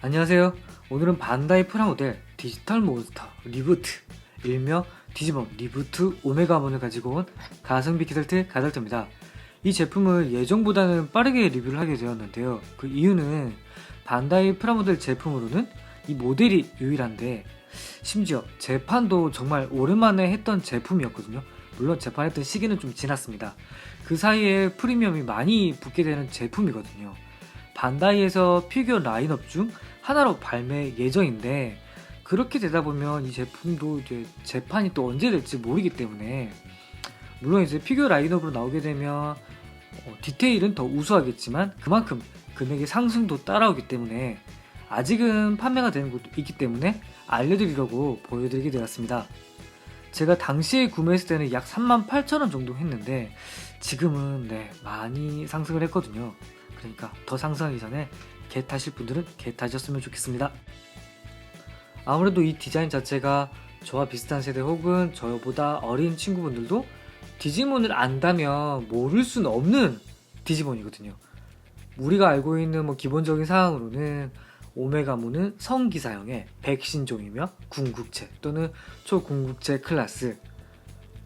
안녕하세요. 오늘은 반다이 프라모델 디지털 몬스터 리부트 일명 디지몬 리부트 오메가몬을 가지고 온 가성비 기설트 가설트입니다. 이 제품을 예정보다는 빠르게 리뷰를 하게 되었는데요. 그 이유는 반다이 프라모델 제품으로는 이 모델이 유일한데 심지어 재판도 정말 오랜만에 했던 제품이었거든요. 물론 재판했던 시기는 좀 지났습니다. 그 사이에 프리미엄이 많이 붙게 되는 제품이거든요. 반다이에서 피규어 라인업 중 하나로 발매 예정인데 그렇게 되다 보면 이 제품도 이제 재판이 또 언제 될지 모르기 때문에 물론 이제 피규어 라인업으로 나오게 되면 어, 디테일은 더 우수하겠지만 그만큼 금액의 상승도 따라오기 때문에 아직은 판매가 되는 곳도 있기 때문에 알려드리려고 보여드리게 되었습니다. 제가 당시에 구매했을 때는 약 38,000원 정도 했는데 지금은 네 많이 상승을 했거든요. 그러니까 더 상승하기 전에 개 타실 분들은 개 타셨으면 좋겠습니다. 아무래도 이 디자인 자체가 저와 비슷한 세대 혹은 저보다 어린 친구분들도 디지몬을 안다면 모를 수는 없는 디지몬이거든요. 우리가 알고 있는 뭐 기본적인 사항으로는 오메가몬은 성기사형의 백신종이며 궁극체 또는 초궁극체 클래스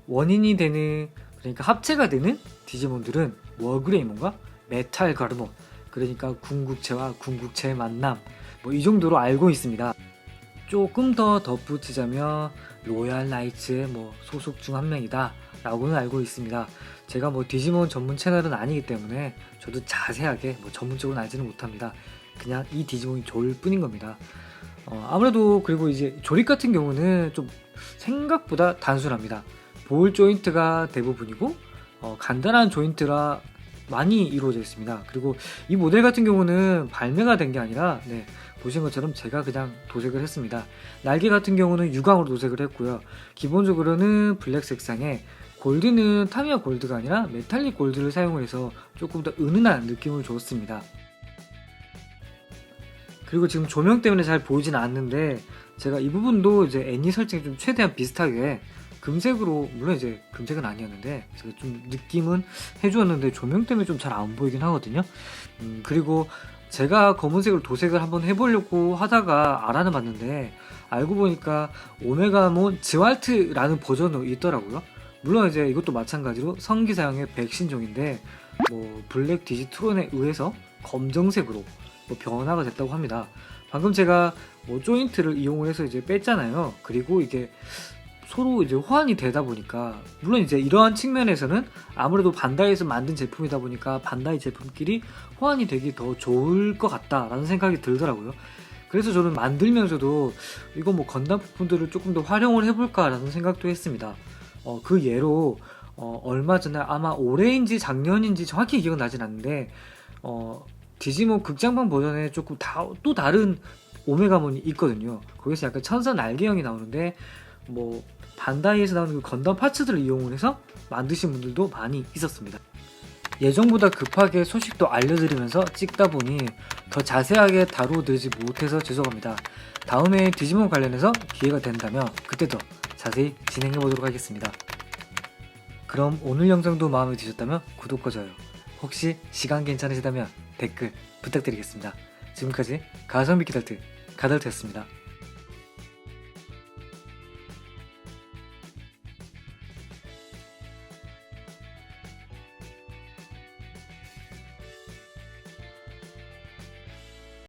원인이 되는 그러니까 합체가 되는 디지몬들은 워그레이몬과 메탈 가르몬 그러니까 궁극체와 궁극체의 만남 뭐 이 정도로 알고 있습니다. 조금 더 덧붙이자면 로얄 나이츠의 뭐 소속 중 한 명이다 라고는 알고 있습니다. 제가 뭐 디지몬 전문 채널은 아니기 때문에 저도 자세하게 뭐 전문적으로 알지는 못합니다. 그냥 이 디지몬이 좋을 뿐인 겁니다. 어, 아무래도 그리고 이제 조립 같은 경우는 좀 생각보다 단순합니다. 볼 조인트가 대부분이고 어, 간단한 조인트라 많이 이루어져 있습니다. 그리고 이 모델 같은 경우는 발매가 된 게 아니라 네, 보신 것처럼 제가 그냥 도색을 했습니다. 날개 같은 경우는 유광으로 도색을 했고요. 기본적으로는 블랙 색상에 골드는 타미야 골드가 아니라 메탈릭 골드를 사용을 해서 조금 더 은은한 느낌을 줬습니다. 그리고 지금 조명 때문에 잘 보이진 않는데 제가 이 부분도 이제 애니 설정이 좀 최대한 비슷하게 금색으로 물론 이제 금색은 아니었는데 제가 좀 느낌은 해주었는데 조명 때문에 좀 잘 안 보이긴 하거든요. 음, 그리고 제가 검은색으로 도색을 한번 해보려고 하다가 알아는 봤는데 알고 보니까 오메가몬 지왈트라는 버전도 있더라고요. 물론 이제 이것도 마찬가지로 성기사형의 백신종인데 뭐 블랙 디지트론에 의해서 검정색으로 뭐 변화가 됐다고 합니다. 방금 제가 뭐 조인트를 이용을 해서 이제 뺐잖아요. 그리고 이게 서로 이제 호환이 되다 보니까 물론 이제 이러한 측면에서는 아무래도 반다이에서 만든 제품이다 보니까 반다이 제품끼리 호환이 되기 더 좋을 것 같다라는 생각이 들더라고요. 그래서 저는 만들면서도 이거 뭐 건담 부품들을 조금 더 활용을 해볼까라는 생각도 했습니다. 어, 그 예로 어, 얼마 전에 아마 올해인지 작년인지 정확히 기억은 나진 않는데 어, 디지몬 극장판 버전에 조금 다, 또 다른 오메가몬이 있거든요. 거기서 약간 천사 날개형이 나오는데 뭐 반다이에서 나오는 그 건담 파츠들을 이용을 해서 만드신 분들도 많이 있었습니다. 예정보다 급하게 소식도 알려드리면서 찍다 보니 더 자세하게 다루어드리지 못해서 죄송합니다. 다음에 디지몬 관련해서 기회가 된다면 그때 더 자세히 진행해 보도록 하겠습니다. 그럼 오늘 영상도 마음에 드셨다면 구독과 좋아요, 혹시 시간 괜찮으시다면 댓글 부탁드리겠습니다. 지금까지 가성비 기달트 가달트였습니다.